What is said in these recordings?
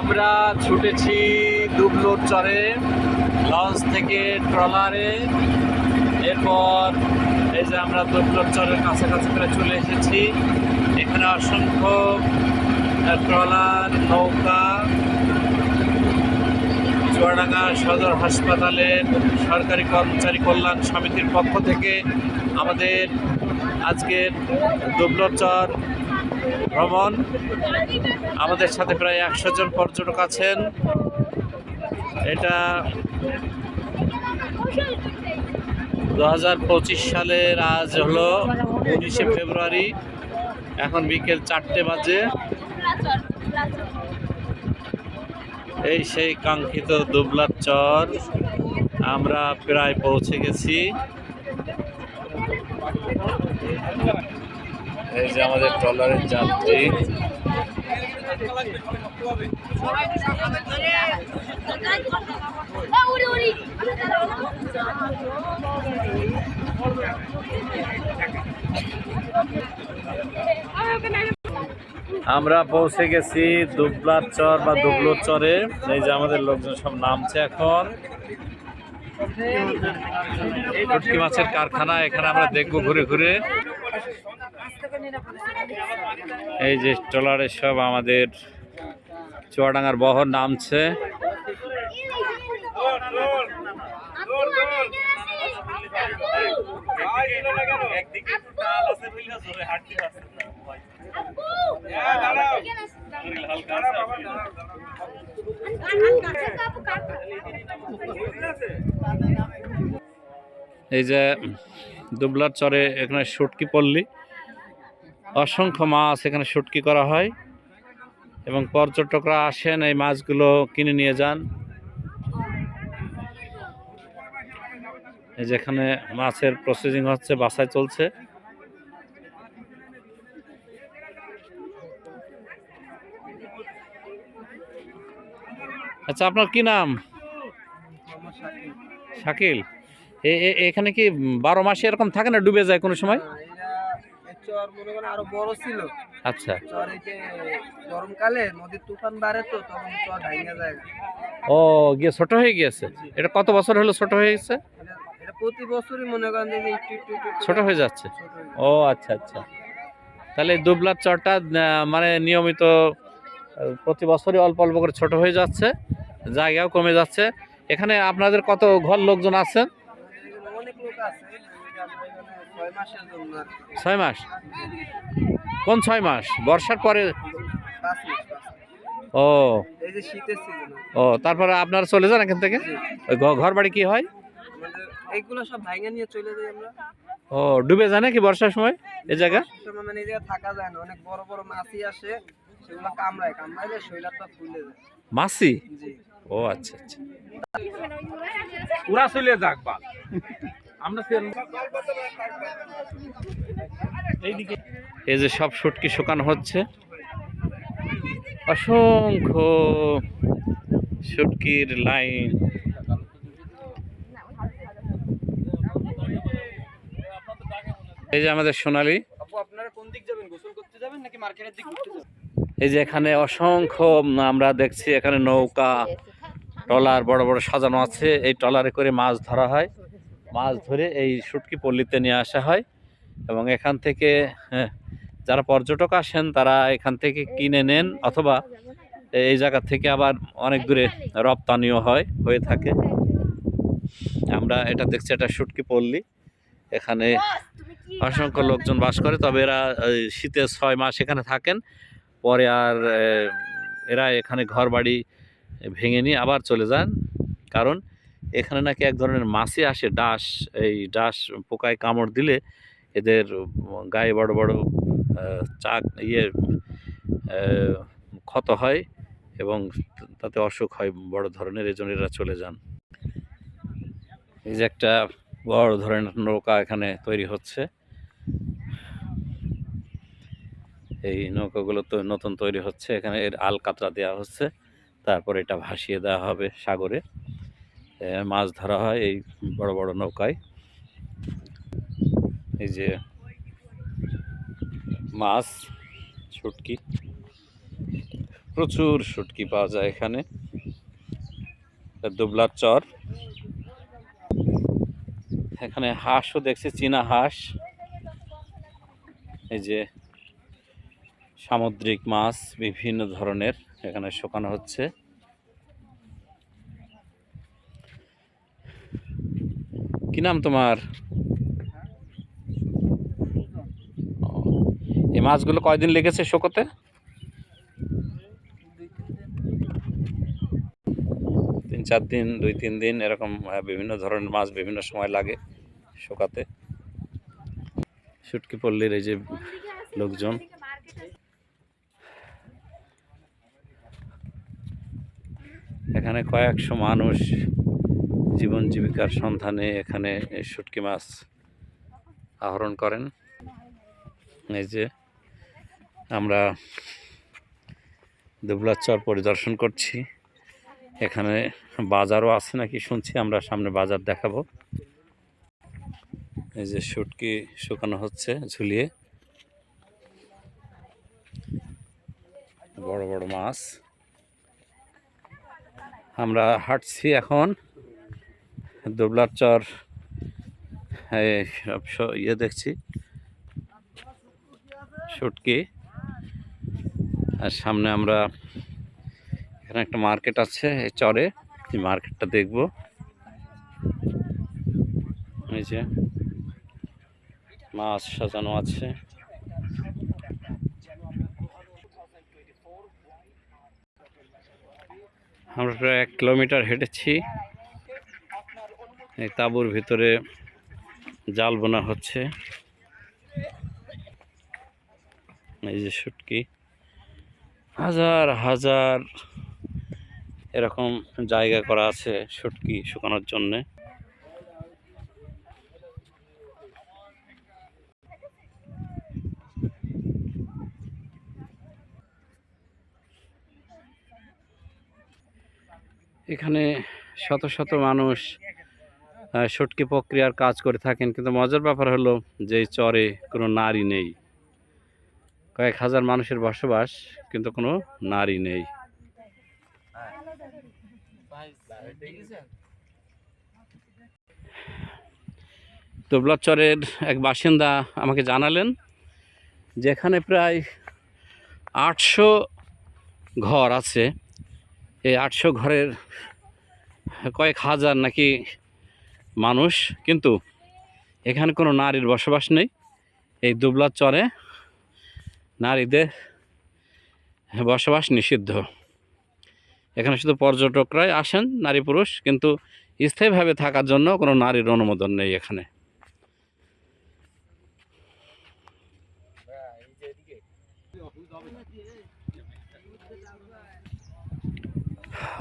আমরা ছুটেছি দুবলোর চরে, লঞ্চ থেকে ট্রলারে। এরপর এই যে আমরা দুবলোর চরের কাছাকাছি প্রায় চলে এসেছি। এখানে অসংখ্য ট্রলার, নৌকা, চুয়াডাঙ্গা সদর হাসপাতালের সরকারি কর্মচারী কল্যাণ সমিতির পক্ষ থেকে আমাদের আজকের দুবলোচর ভ্রমণ। আমাদের সাথে প্রায় একশো জন পর্যটক আছেন। এটা দু হাজার পঁচিশ সালের আজ হলো উনিশে ফেব্রুয়ারি। এখন বিকেল চারটে বাজে। এই সেই কাঙ্ক্ষিত দুবলার চর আমরা প্রায় পৌঁছে গেছি। এই যে আমাদের ট্রলারের যাত্রী। আমরা পৌঁছে গেছি দুবলার চর বা দুবলোর চরে। এই যে আমাদের লোকজন সব নামছে এখন। মাছের কারখানা, এখানে আমরা দেখব ঘুরে ঘুরে। এই যে ট্রলারে সব আমাদের চুয়াডাঙ্গার বহর নামছে। এই যে দুবলার চরে এখানে শুটকি পল্লী। অসংখ্য মাছ এখানে শুটকি করা হয় এবং পর্যটকরা আসেন এই মাছগুলো কিনে নিয়ে যান। যেখানে মাছের প্রসেসিং হচ্ছে বাসায় চলছে। আচ্ছা আপনার কি নাম? শাকিল। এখানে কি বারো মাসে এরকম থাকে না, ডুবে যায় কোনো সময়? চর মনে করেন আরও বড় ছিল। আচ্ছা। চর এই যে গরমকালে নদীর তুফান বাড়ে তো তখন চর ভাঙে যায়। ও গিয়ে ছোট হয়ে গিয়েছে? এটা কত বছর হলো ছোট হয়ে গেছে এটা প্রতি বছরই মনে করেন যে একটু ছোট হয়ে যাচ্ছে? ও আচ্ছা আচ্ছা। তাহলে দুবলার চরটা মানে নিয়মিত প্রতি বছরই অল্প অল্প করে ছোট হয়ে যাচ্ছে জায়গাও কমে যাচ্ছে। এখানে আপনাদের কত ঘর লোকজন আছেন আমাদের এখানে অনেক লোক আছে এই যে আমরা এখানে ছয় মাস? কোন ছয় মাস? বর্ষার পরে। ও। এই যে শীতের সিজন ও তারপরে আপনারা চলে যান এখান থেকে? ঘর বাড়ি কি হয়? এইগুলো সব ভাঙে নিয়ে চলে যাই আমরা। ও ডুবে যায় নাকি বর্ষার সময় এই জায়গা? সময় মানে এই জায়গায় থাকা যায় না। অনেক বড় বড় মাছই আসে সেগুলো কামড়ায় কামড়াইলে শরীরটা ফুলে যায়। মাসি ও আচ্ছা আচ্ছা। পুরা চলে যাক বা আমরা এই যে সব শুটকি শুকানো হচ্ছে। অসংখ্য শুটকির লাইন। এই যে আমাদের সোনালি। আপু আপনারা কোন দিক যাবেন? গোসল করতে যাবেন নাকি মার্কেটের দিক ঘুরতে যাবেন? এই যে এখানে অসংখ্য আমরা দেখছি এখানে নৌকা ট্রলার বড় বড় সাজানো আছে। এই ট্রলারে করে মাছ ধরা হয়। মাছ ধরে এই শুটকি পল্লীতে নিয়ে আসা হয় এবং এখান থেকে হ্যাঁ, যারা পর্যটক আসেন তারা এখান থেকে কিনে নেন অথবা এই জায়গা থেকে আবার অনেক দূরে রপ্তানিও হয় হয়ে থাকে। আমরা এটা দেখছি এটা শুটকি পল্লী। এখানে অসংখ্য লোকজন বাস করে তবে এরা শীতের ছয় মাস এখানে থাকেন। পরে আর এরা এখানে ঘর বাড়ি ভেঙে নিয়ে আবার চলে যান। কারণ এখানে নাকি এক ধরনের মাছি আসে ডাস এই ডাস পোকায় কামড় দিলে এদের গায়ে বড় বড় চাক ইয়ে ক্ষত হয় এবং তাতে অসুখ হয় বড় ধরনের এই জন্য এরা চলে যান। এই যে একটা বড় ধরনের নৌকা এখানে তৈরি হচ্ছে। এই নৌকাগুলো তো নতুন তৈরি হচ্ছে, এখানে এর আল কাতরা দেওয়া হচ্ছে, তারপর এটা ভাসিয়ে দেওয়া হবে সাগরে। মাছ ধরা হয় এই বড় বড় নৌকায়। এই যে মাছ, শুটকি। প্রচুর শুটকি পাওয়া যায় এখানে। দুবলার চর। এখানে হাঁসও দেখছি, চীনা হাঁস। এই যে সামুদ্রিক মাছ, বিভিন্ন ধরনের এখানে শুকানো হচ্ছে। কি নাম তোমার? এই মাছগুলো কয়দিন লেগেছে শুকোতে? তিন চার দিন, দুই তিন দিন এরকম বিভিন্ন ধরনের মাছ বিভিন্ন সময় লাগে শোকাতে। শুটকি পল্লীর এই যে লোকজন। এখানে কয়েকশো মানুষ জীবন জীবিকার সন্ধানে এখানে শুটকি মাছ আহরণ করেন। এই যে আমরা দুবলাচর পরিদর্শন করছি। এখানে বাজারও আছে নাকি শুনছি, আমরা সামনে বাজার দেখাবো। এই যে শুটকি শুকানো হচ্ছে ঝুলিয়ে। বড় বড় মাছ। আমরা হাঁটছি এখন। দুবলার চর সব ইয়ে দেখছি। শুটকি আর সামনে আমরা এখানে একটা মার্কেট আছে, এই চরে। এই মার্কেটটা দেখব। এই যে মাছ সাজানো আছে। আমরা প্রায় এক কিলোমিটার হেঁটেছি। এই তাঁবুর ভিতরে জাল বোনা হচ্ছে। এই যে শুটকি হাজার হাজার এরকম জায়গা করা আছে শুটকি শুকানোর জন্যে। এখানে শত শত মানুষ শুটকি প্রক্রিয়ার কাজ করে থাকেন, কিন্তু মজার ব্যাপার হলো যে চরে কোনো নারী নেই। কয়েক হাজার মানুষের বসবাস, কিন্তু কোনো নারী নেই। চরের এক বাসিন্দা আমাকে জানালেন, যেখানে প্রায় আটশো ঘর আছে। এই আটশো ঘরের কয়েক হাজার নাকি মানুষ, কিন্তু এখানে কোনো নারীর বসবাস নেই। এই দুবলার চরে নারীদের বসবাস নিষিদ্ধ। এখানে শুধু পর্যটকরাই আসেন, নারী পুরুষ, কিন্তু স্থায়ীভাবে থাকার জন্য কোনো নারীর অনুমোদন নেই এখানে।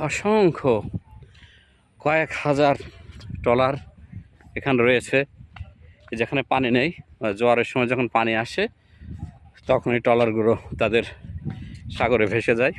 অসংখ্য কয়েক হাজার ট্রলার এখানে রয়েছে, যেখানে পানি নেই। জোয়ারের সময় যখন পানি আসে, তখন এই ট্রলারগুলো তাদের সাগরে ভেসে যায়।